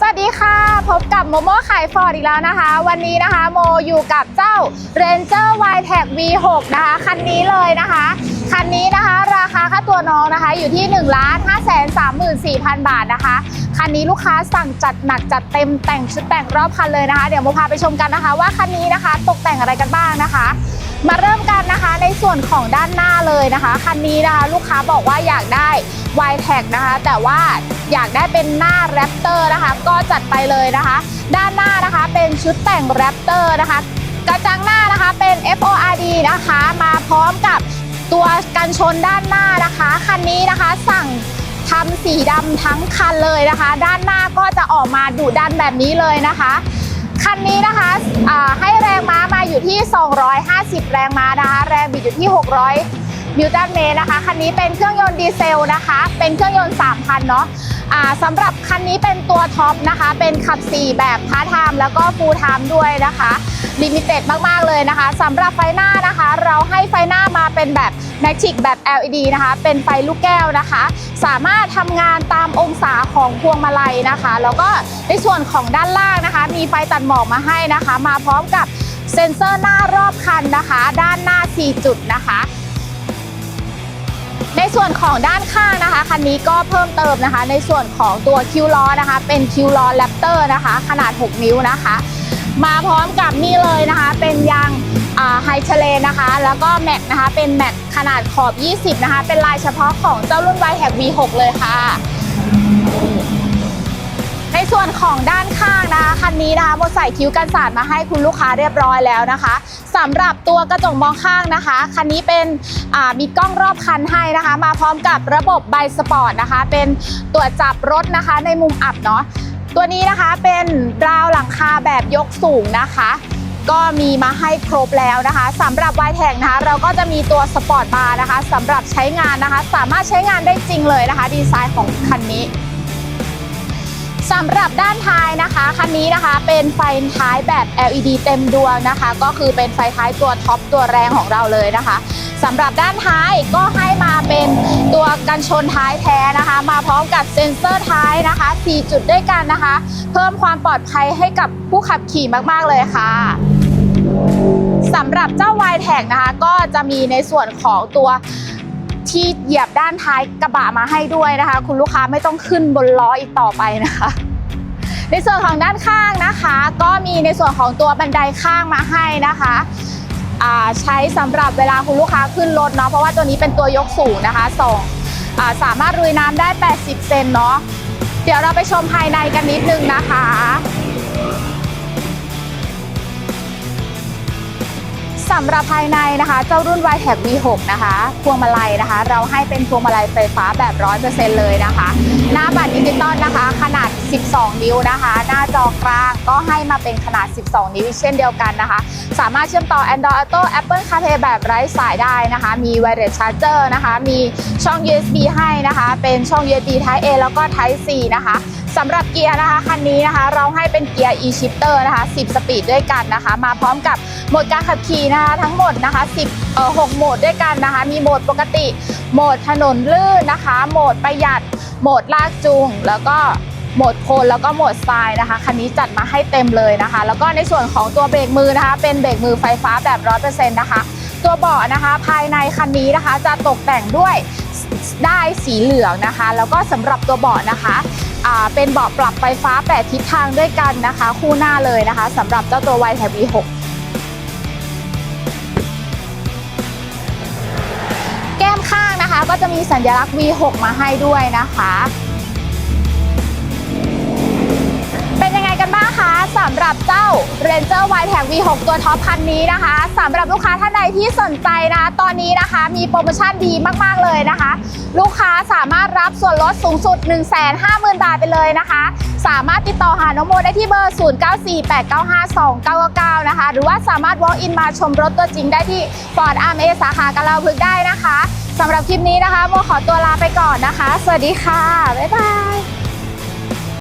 สวัสดีค่ะ พบกับโมโม่ขายฟอร์ดอีกแล้วนะคะ วันนี้นะคะโมอยู่กับเจ้า Ranger y t e c V6 นะคะ คันนี้เลยนะคะ คันนี้นะคะราคาค่าตัวน้องนะคะอยู่ที่ 1 5 3 4 0 0 0 บาทนะคะ คันนี้ลูกค้าสั่งจัดหนักจัดเต็มแต่งชุดแต่งรอบคันเลยนะคะ เดี๋ยวโมพาไปชมกันนะคะ ว่าคันนี้นะคะตกแต่งอะไรกันบ้างนะคะ มาเริ่มกันนะคะในส่วนของด้านหน้าเลยนะคะ คันนี้นะคะลูกค้าบอกว่าอยากได้ y t e c นะคะ แต่ว่าอยากได้เป็นหน้าแรปเตอร์นะคะ ก็จัดไปเลยนะคะ ด้านหน้านะคะเป็นชุดแต่งแรปเตอร์นะคะ กระจังหน้านะคะเป็น FORD นะคะ มาพร้อมกับตัวกันชนด้านหน้านะคะ คันนี้นะคะสั่งทำสีดำทั้งคันเลยนะคะ ด้านหน้าก็จะออกมาดุดันแบบนี้เลยนะคะคันนี้นะคะให้แรงม้ามาอยู่ที่ 250 แรงม้านะคะ แรงบิดอยู่ที่ 600 นิวตันเมตรนะคะ คันนี้เป็นเครื่องยนต์ดีเซลนะคะ เป็นเครื่องยนต์ 3,000 เนาะสำหรับคันนี้เป็นตัวท็อปนะคะ เป็นขับ 4 แบบพาร์ทไทม์แล้วก็ฟูลไทม์ด้วยนะคะลิมิเต็ดมาก ๆ เลยนะคะสำหรับไฟหน้านะคะ เราให้ไฟหน้ามาเป็นแบบแมจิกแบบ LED นะคะ เป็นไฟลูกแก้วนะคะ สามารถทำงานตามองศาของพวงมาลัยนะคะ แล้วก็ในส่วนของด้านล่างนะคะ มีไฟตัดหมอกมาให้นะคะ มาพร้อมกับเซ็นเซอร์หน้ารอบคันนะคะ ด้านหน้า 4 จุดนะคะ ส่วนของด้านข้างนะคะคันนี้ก็เพิ่มเติมนะคะ ในส่วนของตัวคิวล้อนะคะ เป็นคิวล้อแรปเตอร์นะคะ ขนาด 6 นิ้วนะคะ มาพร้อมกับนี่เลยนะคะ เป็นยางไฮเชเลนนะคะ แล้วก็แม็กนะคะ เป็นแม็กขนาดขอบ 20 นะคะ เป็นลายเฉพาะของเจ้ารุ่น y t e c V6 เลยค่ะ ในส่วนของด้านข้างนะคะ คันนี้นะคะโมใส่คิ้วกันสาดมาให้คุณลูกค้าเรียบร้อยแล้วนะคะ สำหรับตัวกระจกมองข้างนะคะ คันนี้เป็นมีกล้องรอบคันให้นะคะ มาพร้อมกับระบบไบสปอร์ตนะคะ เป็นตัวจับรถนะคะในมุมอับเนาะตัวนี้นะคะเป็นราวหลังคาแบบยกสูงนะคะ ก็มีมาให้ครบแล้วนะคะสำหรับ y t e c นะคะ เราก็จะมีตัวสปอร์ตบาร์นะคะสำหรับใช้งานนะคะ สามารถใช้งานได้จริงเลยนะคะ ดีไซน์ของคันนี้ำหรับด้านท้ายนะคะคันนี้นะคะเป็นไฟท้ายแบบ LED เต็มดวงนะคะ ก็คือเป็นไฟท้ายตัวท็อปตัวแรงของเราเลยนะคะสำหรับด้านท้ายก็ให้มาเป็นตัวกันชนท้ายแท้นะคะ มาพร้อมกับเซ็นเซอร์ท้ายนะคะ 4 จุดด้วยกันนะคะ เพิ่มความปลอดภัยให้กับผู้ขับขี่มากๆเลยค่ะสำหรับเจ้า y t e c นะคะก็จะมีในส่วนของตัวที่เหยียบด้านท้ายกระบะมาให้ด้วยนะคะ คุณลูกค้าไม่ต้องขึ้นบนล้ออีกต่อไปนะคะ ในส่วนของด้านข้างนะคะ ก็มีในส่วนของตัวบันไดข้างมาให้นะคะใช้สำหรับเวลาคุณลูกค้าขึ้นรถเนาะเพราะว่าตัวนี้เป็นตัวยกสูงนะคะสองาสามารถรุยน้ำได้ 80 เซนเนาะเดี๋ยวเราไปชมภายในกันนิดนึงนะคะสำหรับภายในนะคะ เจ้ารุ่น y t e c V6 นะคะ พวงมาลัยนะคะ เราให้เป็นพวงมาลัยไฟฟ้าแบบ 100%เลยนะคะ หน้าบัตรดิจิตอลนะคะ ขนาด 12 นิ้วนะคะ หน้าจอกลางก็ให้มาเป็นขนาด 12 นิ้วเช่นเดียวกันนะคะ สามารถเชื่อมต่อ Android Auto Apple CarPlay แบบไร้สายได้นะคะ มี Wireless Charger นะคะ มีช่อง USB ให้นะคะ เป็นช่อง USB Type A แล้วก็ Type C นะคะสำหรับเกียร์นะคะคันนี้นะคะ เราให้เป็นเกียร์ e-shifter นะคะ 10 สปีดด้วยกันนะคะ มาพร้อมกับโหมดการขับขี่นะคะ ทั้งหมดนะคะ 10เอ่อ6โหมดด้วยกันนะคะ มีโหมดปกติ โหมดถนนลื่นนะคะ โหมดประหยัด โหมดลากจูง แล้วก็โหมดโคนแล้วก็โหมดทรายนะคะคันนี้จัดมาให้เต็มเลยนะคะ แล้วก็ในส่วนของตัวเบรกมือนะคะ เป็นเบรกมือไฟฟ้าแบบ100%นะคะ ตัวเบาะนะคะ ภายในคันนี้นะคะ จะตกแต่งด้วยได้สีเหลืองนะคะ แล้วก็สำหรับตัวเบาะนะคะเป็นเบาะปรับไฟฟ้า 8 ทิศทางด้วยกันนะคะ คู่หน้าเลยนะคะสำหรับเจ้าตัว y t e c V6 จะมีสัญลักษณ์ V6 มาให้ด้วยนะคะ เป็นยังไงกันบ้างคะสำหรับเจ้า Ranger y t e c V6 ตัวท็อปคันนี้นะคะสำหรับลูกค้าท่านใดที่สนใจนะตอนนี้นะคะ มีโปรโมชั่นดีมากๆเลยนะคะ ลูกค้าสามารถรับส่วนลดสูงสุด 150,000 บาทไปเลยนะคะสามารถติดต่อหาน้องโมได้ที่เบอร์ 0948952999 นะคะ หรือว่าสามารถ walk in มาชมรถตัวจริงได้ที่ Ford RMA สาขากะลาพึกษ์ได้นะคะ สำหรับคลิปนี้นะคะโมขอตัวลาไปก่อนนะคะ สวัสดีค่ะ บ๊ายบาย